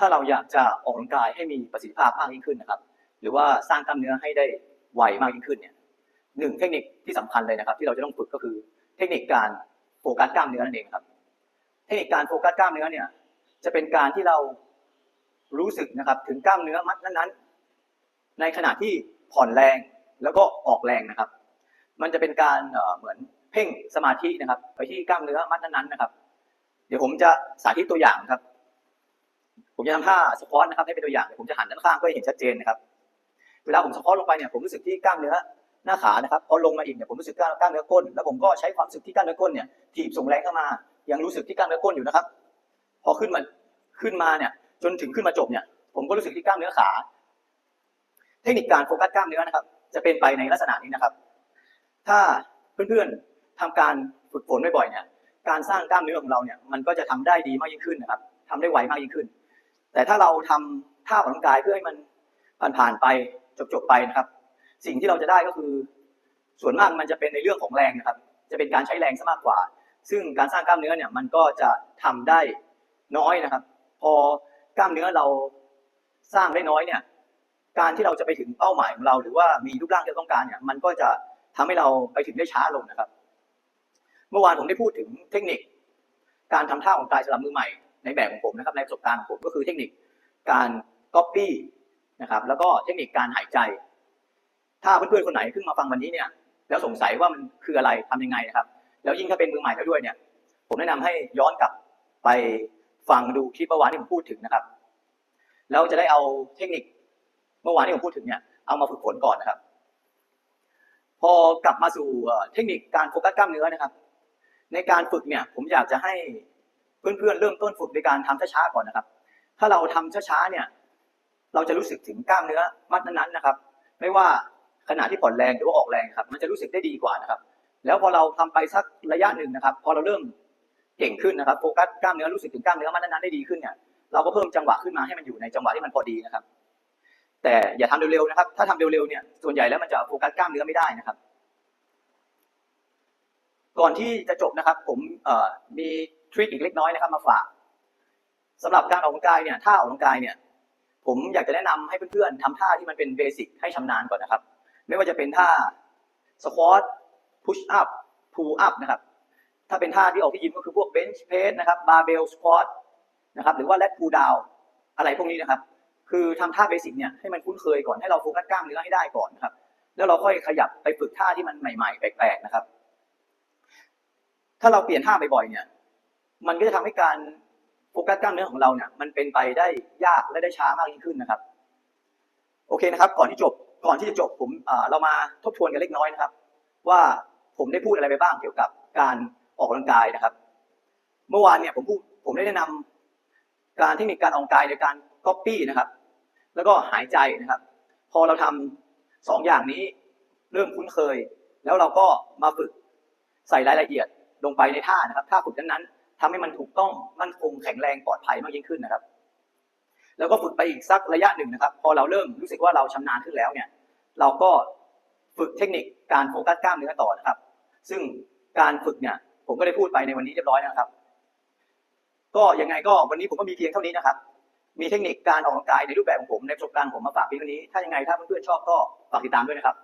ถ้าเราอยากจะออกกำลังกายให้มีประสิทธิภาพมากยิ่งขึ้นนะครับ หรือว่าสร้างกล้ามเนื้อให้ได้ไวมากยิ่งขึ้นเนี่ยหนึ่งเทคนิคที่สำคัญเลยนะครับ ที่เราจะต้องฝึกก็คือ เทคนิคการโฟกัสกล้ามเนื้อนั่นเองครับ เทคนิคการโฟกัสกล้ามเนื้อเนี่ย จะเป็นการที่เรารู้สึกนะครับ ถึงกล้ามเนื้อมัดนั้นๆ ในขณะที่ผ่อนแรงแล้วก็ออกแรงนะครับ มันจะเป็นการเหมือนเพ่งสมาธินะครับ ไปที่กล้ามเนื้อมัดนั้นๆนะครับ เดี๋ยวผมจะสาธิตตัวอย่างครับ ผมจะทำท่าสควอตนะครับให้เป็นตัวอย่างผมจะหันด้านข้างเพื่อให้เห็นชัดเจนนะครับ เวลาผมสควอตลงไปเนี่ยผมรู้สึกที่กล้ามเนื้อหน้าขานะครับพอลงมาอีกเนี่ยผมรู้สึกกล้ามกล้ามเนื้อก้น แล้วผมก็ใช้ความรู้สึกที่กล้ามเนื้อก้นเนี่ยถีบส่งแรงเข้ามา ยังรู้สึกที่กล้ามเนื้อก้นอยู่นะครับ พอขึ้นมาขึ้นมาเนี่ย จนถึงขึ้นมาจบเนี่ย ผมก็รู้สึกที่กล้ามเนื้อขา เทคนิคการโฟกัสกล้ามเนื้อนะครับ จะเป็นไปในลักษณะนี้นะครับ ถ้าเพื่อนๆทำการฝึกฝนบ่อยๆเนี่ย การสร้างกล้ามเนื้อของเราเนี่ย มันก็จะทำได้ดีมากยิ่งขึ้นนะครับทำได้ไวมากยิ่งขึ้น แต่ถ้าเราทำท่าออกกำลังกายเพื่อให้มันผ่านๆไปจบๆไปนะครับ สิ่งที่เราจะได้ก็คือ ส่วนมากมันจะเป็นในเรื่องของแรงนะครับ จะเป็นการใช้แรงซะมากกว่า ซึ่งการสร้างกล้ามเนื้อเนี่ยมันก็จะทำได้น้อยนะครับ พอกล้ามเนื้อเราสร้างได้น้อยเนี่ย การที่เราจะไปถึงเป้าหมายของเรา หรือว่ามีรูปร่างที่ต้องการเนี่ยมันก็จะทำให้เราไปถึงได้ช้าลงนะครับ เมื่อวานผมได้พูดถึงเทคนิค การทำท่าอองกายสำหรับมือใหม่ ในแบบของผมนะครับในประสบการณ์ของผมก็คือเทคนิคการก๊อปปี้นะครับแล้วก็เทคนิคการหายใจ ถ้าเพื่อนๆคนไหนเพิ่งมาฟังวันนี้เนี่ยแล้วสงสัยว่ามันคืออะไรทำยังไงนะครับ แล้วยิ่งถ้าเป็นมือใหม่แล้วด้วยเนี่ย ผมแนะนำให้ย้อนกลับไปฟังดูคลิปเมื่อวานที่ผมพูดถึงนะครับแล้วจะได้เอาเทคนิคเมื่อวานที่ผมพูดถึงเนี่ยเอามาฝึกฝนก่อนนะครับ พอกลับมาสู่เอ่อเทคนิคการโฟกัสกล้ามเนื้อนะครับ ในการฝึกเนี่ย ผมอยากจะให้ เพื่อนๆเริ่มต้นฝึกในการทำช้าๆก่อนนะครับ ถ้าเราทำช้าๆเนี่ย เราจะรู้สึกถึงกล้ามเนื้อมัดนั้นๆนะครับ ไม่ว่าขณะที่ผ่อนแรงหรือว่าออกแรงครับ มันจะรู้สึกได้ดีกว่านะครับ แล้วพอเราทำไปสักระยะหนึ่งนะครับ พอเราเริ่มเก่งขึ้นนะครับโฟกัสกล้ามเนื้อรู้สึกถึงกล้ามเนื้อมัดนั้นๆได้ดีขึ้นเนี่ยเราก็เพิ่มจังหวะขึ้นมาให้มันอยู่ในจังหวะที่มันพอดีนะครับ แต่อย่าทำเร็วๆนะครับ ถ้าทำเร็วๆเนี่ยส่วนใหญ่แล้วมันจะโฟกัสกล้ามเนื้อไม่ได้นะครับ ก่อนที่จะจบนะครับ ผมมีทริคอีกเล็กน้อยนะครับ มาฝากสำหรับการออกกำลังกายเนี่ยท่าออกกำลังกายเนี่ย ผมอยากจะแนะนำให้เพื่อนๆทำท่าที่มันเป็นเบสิกให้ชำนาญก่อนนะครับ ไม่ว่าจะเป็นท่าสควอตพุชอัพพูอัพนะครับ ถ้าเป็นท่าที่ออกที่ยิมก็คือพวกเบนช์เพสนะครับบาร์เบลสควอตนะครับ หรือว่าแล t พูดาวอะไรพวกนี้นะครับ คือทำท่าเบสิกเนี่ยให้มันคุ้นเคยก่อนให้เราโฟกัสกล้ามเนื้อให้ได้ก่อนนะครับ แล้วเราค่อยขยับไปฝึกท่าที่มันใหม่ๆแปลกๆนะครับ ถ้าเราเปลี่ยนท่าบ่อยๆเนี่ย มันก็จะทำให้การโฟกัสกล้ามเนื้อของเราเนี่ย มันเป็นไปได้ยากและได้ช้ามากยิ่งขึ้นนะครับ โอเคนะครับ ก่อนที่จบ ก่อนที่จะจบผมเรามาทบทวนกันเล็กน้อยนะครับ ว่าผมได้พูดอะไรไปบ้างเกี่ยวกับการออกกำลังกายนะครับ เมื่อวานเนี่ยผมพูดผมได้แนะนำการเทคนิคการออกกำลังกายในการก๊อปปี้นะครับ แล้วก็หายใจนะครับ พอเราทำสองอย่างนี้เริ่มคุ้นเคย แล้วเราก็มาฝึกใส่รายละเอียด ลงไปในท่านะครับท่าฝึกนั้นๆทำให้มันถูกต้องมั่นคงแข็งแรงปลอดภัยมากยิ่งขึ้นนะครับ แล้วก็ฝึกไปอีกสักระยะหนึ่งนะครับ พอเราเริ่มรู้สึกว่าเราชำนาญขึ้นแล้วเนี่ย เราก็ฝึกเทคนิคการโฟกัสกล้ามเนื้อต่อนะครับ ซึ่งการฝึกเนี่ย ผมก็ได้พูดไปในวันนี้เรียบร้อยนะครับ ก็ยังไงก็วันนี้ผมก็มีเพียงเท่านี้นะครับ มีเทคนิคการออกกำลังกายในรูปแบบของผมในประสบการณ์ผมมาฝากเพียงเท่านี้ ถ้ายังไงถ้าเพื่อนๆชอบก็ฝากติดตามด้วยนะครับ